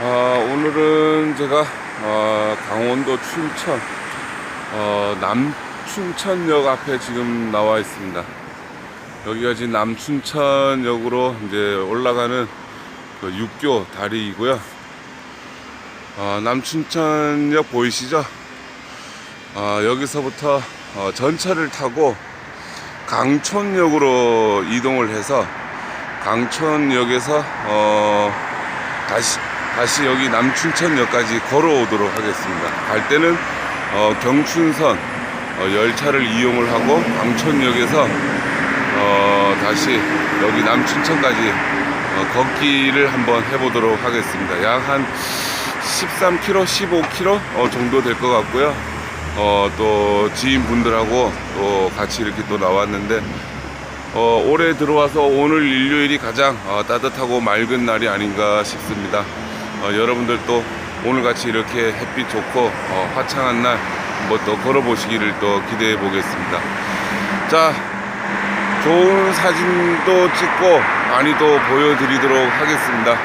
어, 오늘은 제가 어, 강원도 춘천 어, 남춘천역 앞에 지금 나와 있습니다. 여기가 지금 남춘천역으로 이제 올라가는 그 육교 다리이고요. 어, 남춘천역 보이시죠? 어, 여기서부터 어, 전철을 타고 강촌역으로 이동을 해서 강촌역에서 어, 다시 다시 여기 남춘천역까지 걸어오도록 하겠습니다. 갈 때는 어, 경춘선 어, 열차를 이용을 하고 강촌역에서 어, 다시 여기 남춘천까지 어, 걷기를 한번 해보도록 하겠습니다. 약 한 13km, 15km 어, 정도 될 것 같고요. 어, 또 지인분들하고 또 같이 이렇게 또 나왔는데 어, 올해 들어와서 오늘 일요일이 가장 어, 따뜻하고 맑은 날이 아닌가 싶습니다. 어, 여러분들 또 오늘 같이 이렇게 햇빛 좋고 어, 화창한 날 한번 또 걸어보시기를 또 기대해 보겠습니다. 자, 좋은 사진도 찍고 많이 또 보여드리도록 하겠습니다.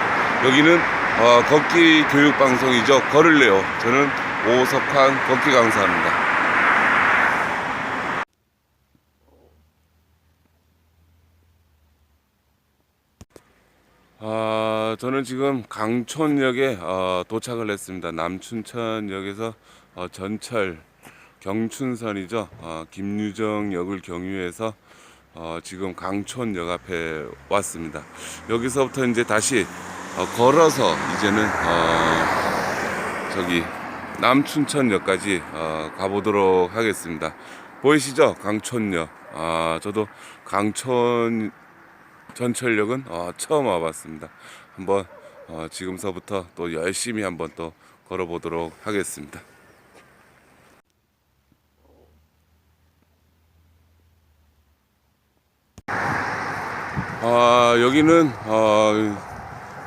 여기는 어, 걷기 교육 방송이죠. 걸을래요. 저는 오석환 걷기 강사입니다. 아, 저는 지금 강촌역에 어, 도착을 했습니다. 남춘천역에서 어, 전철 경춘선이죠. 어, 김유정역을 경유해서 어, 지금 강촌역 앞에 왔습니다. 여기서부터 이제 다시 어, 걸어서 이제는 어, 저기 남춘천역까지 어, 가보도록 하겠습니다. 보이시죠? 강촌역. 아, 저도 강촌 전철역은 어, 처음 와봤습니다. 한번 어, 지금서부터 또 열심히 한번 또 걸어보도록 하겠습니다. 아 여기는 어,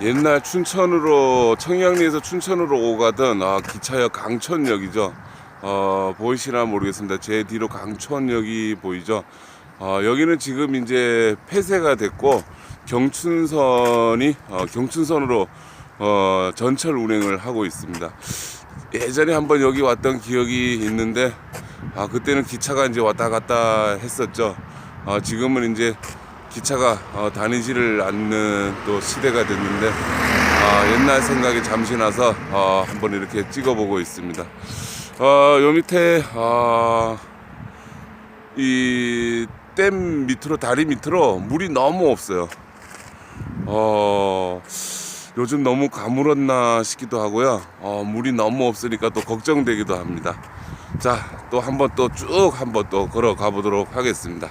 옛날 춘천으로 청량리에서 춘천으로 오가던 아, 기차역 강촌역이죠. 어, 보이시나 모르겠습니다. 제 뒤로 강촌역이 보이죠. 어, 여기는 지금 이제 폐쇄가 됐고 경춘선이 어, 경춘선으로 어, 전철 운행을 하고 있습니다. 예전에 한번 여기 왔던 기억이 있는데 아 그때는 기차가 이제 왔다 갔다 했었죠. 아, 지금은 이제 기차가 어, 다니지를 않는 또 시대가 됐는데 아, 옛날 생각이 잠시 나서 어, 한번 이렇게 찍어보고 있습니다. 어, 요 밑에 어, 이 댐 밑으로 다리 밑으로 물이 너무 없어요. 어, 요즘 너무 가물었나 싶기도 하고요. 어, 물이 너무 없으니까 또 걱정되기도 합니다. 자, 또 한번 또 쭉 한번 또 걸어가 보도록 하겠습니다.